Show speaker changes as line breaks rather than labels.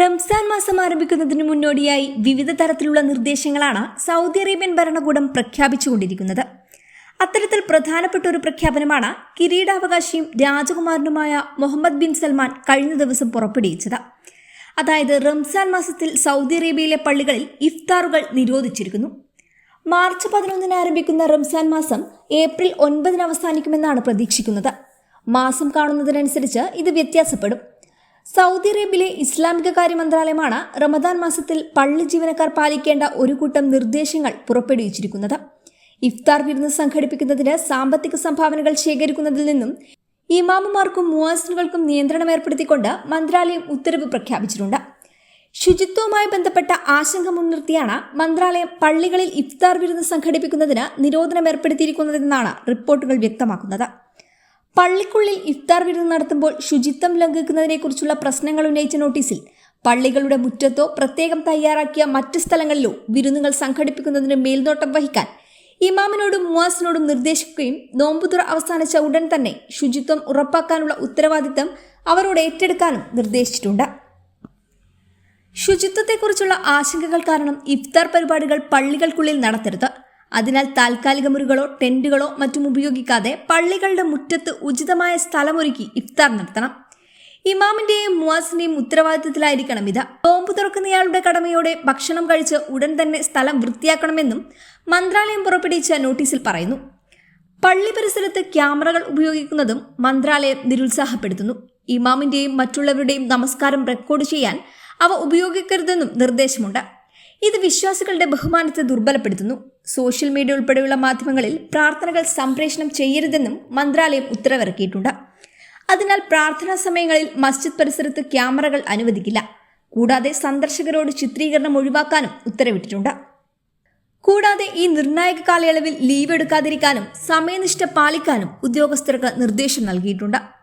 റംസാൻ മാസം ആരംഭിക്കുന്നതിന് മുന്നോടിയായി വിവിധ തരത്തിലുള്ള നിർദ്ദേശങ്ങളാണ് സൗദി അറേബ്യൻ ഭരണകൂടം പ്രഖ്യാപിച്ചുകൊണ്ടിരിക്കുന്നത്. അത്തരത്തിൽ പ്രധാനപ്പെട്ട ഒരു പ്രഖ്യാപനമാണ് കിരീടാവകാശിയും രാജകുമാരനുമായ മുഹമ്മദ് ബിൻ സൽമാൻ കഴിഞ്ഞ ദിവസം പുറപ്പെടുവിച്ചത്. അതായത് റംസാൻ മാസത്തിൽ സൗദി അറേബ്യയിലെ പള്ളികളിൽ ഇഫ്താറുകൾ നിരോധിച്ചിരിക്കുന്നു. മാർച്ച് പതിനൊന്നിന് ആരംഭിക്കുന്ന റംസാൻ മാസം ഏപ്രിൽ ഒൻപതിന് അവസാനിക്കുമെന്നാണ് പ്രതീക്ഷിക്കുന്നത്. മാസം കാണുന്നതിനനുസരിച്ച് ഇത് വ്യത്യാസപ്പെടും. സൗദി അറേബ്യയിലെ ഇസ്ലാമിക കാര്യ മന്ത്രാലയമാണ് റമദാൻ മാസത്തിൽ പള്ളി ജീവനക്കാർ പാലിക്കേണ്ട ഒരു കൂട്ടം നിർദ്ദേശങ്ങൾ പുറപ്പെടുവിച്ചിരിക്കുന്നത്. ഇഫ്താർ വിരുന്ന് സംഘടിപ്പിക്കുന്നതിന് സാമ്പത്തിക സംഭാവനകൾ ശേഖരിക്കുന്നതിൽ നിന്നും ഇമാമുമാർക്കും മുവാസിനുകൾക്കും നിയന്ത്രണം ഏർപ്പെടുത്തിക്കൊണ്ട് മന്ത്രാലയം ഉത്തരവ് പ്രഖ്യാപിച്ചിട്ടുണ്ട്. ശുചിത്വവുമായി ബന്ധപ്പെട്ട ആശങ്ക മുൻനിർത്തിയാണ് മന്ത്രാലയം പള്ളികളിൽ ഇഫ്താർ വിരുന്ന് സംഘടിപ്പിക്കുന്നതിന് നിരോധനം ഏർപ്പെടുത്തിയിരിക്കുന്നതെന്നാണ് റിപ്പോർട്ടുകൾ വ്യക്തമാക്കുന്നത്. പള്ളിക്കുള്ളിൽ ഇഫ്താർ വിരുന്ന് നടത്തുമ്പോൾ ശുചിത്വം ലംഘിക്കുന്നതിനെക്കുറിച്ചുള്ള പ്രശ്നങ്ങൾ ഉന്നയിച്ച നോട്ടീസിൽ പള്ളികളുടെ മുറ്റത്തോ പ്രത്യേകം തയ്യാറാക്കിയ മറ്റ് സ്ഥലങ്ങളിലോ വിരുന്നുകൾ സംഘടിപ്പിക്കുന്നതിന് മേൽനോട്ടം വഹിക്കാൻ ഇമാമിനോടും മുവാസിനോടും നിർദ്ദേശിക്കുകയും നോമ്പുതുറ അവസാനിച്ച ഉടൻ തന്നെ ശുചിത്വം ഉറപ്പാക്കാനുള്ള ഉത്തരവാദിത്തം അവരോട് ഏറ്റെടുക്കാനും നിർദ്ദേശിച്ചിട്ടുണ്ട്. ശുചിത്വത്തെക്കുറിച്ചുള്ള ആശങ്കകൾ കാരണം ഇഫ്താർ പരിപാടികൾ പള്ളികൾക്കുള്ളിൽ നടത്തരുത്. അതിനാൽ താൽക്കാലിക മുറികളോ ടെന്റുകളോ മറ്റും ഉപയോഗിക്കാതെ പള്ളികളുടെ മുറ്റത്ത് ഉചിതമായ സ്ഥലമൊരുക്കി ഇഫ്താർ നടത്തണം. ഇമാമിന്റെയും മുവാസിന്റെയും ഉത്തരവാദിത്തത്തിലായിരിക്കണം ഇത്. നോമ്പ് തുറക്കുന്നയാളുടെ കടമയോടെ ഭക്ഷണം കഴിച്ച് ഉടൻ തന്നെ സ്ഥലം വൃത്തിയാക്കണമെന്നും മന്ത്രാലയം പുറപ്പെടുവിച്ച നോട്ടീസിൽ പറയുന്നു. പള്ളി പരിസരത്ത് ക്യാമറകൾ ഉപയോഗിക്കുന്നതും മന്ത്രാലയം നിരുത്സാഹപ്പെടുത്തുന്നു. ഇമാമിന്റെയും മറ്റുള്ളവരുടെയും നമസ്കാരം റെക്കോർഡ് ചെയ്യാൻ അവ ഉപയോഗിക്കരുതെന്നും നിർദ്ദേശമുണ്ട്. ഇത് വിശ്വാസികളുടെ ബഹുമാനത്തെ ദുർബലപ്പെടുത്തുന്നു. സോഷ്യൽ മീഡിയ ഉൾപ്പെടെയുള്ള മാധ്യമങ്ങളിൽ പ്രാർത്ഥനകൾ സംപ്രേഷണം ചെയ്യരുതെന്നും മന്ത്രാലയം ഉത്തരവിറക്കിയിട്ടുണ്ട്. അതിനാൽ പ്രാർത്ഥനാ സമയങ്ങളിൽ മസ്ജിദ് പരിസരത്ത് ക്യാമറകൾ അനുവദിക്കില്ല. കൂടാതെ സന്ദർശകരോട് ചിത്രീകരണം ഒഴിവാക്കാനും ഉത്തരവിട്ടിട്ടുണ്ട്. കൂടാതെ ഈ നിർണായക കാലയളവിൽ ലീവ് എടുക്കാതിരിക്കാനും സമയനിഷ്ഠ പാലിക്കാനും ഉദ്യോഗസ്ഥർക്ക് നിർദ്ദേശം നൽകിയിട്ടുണ്ട്.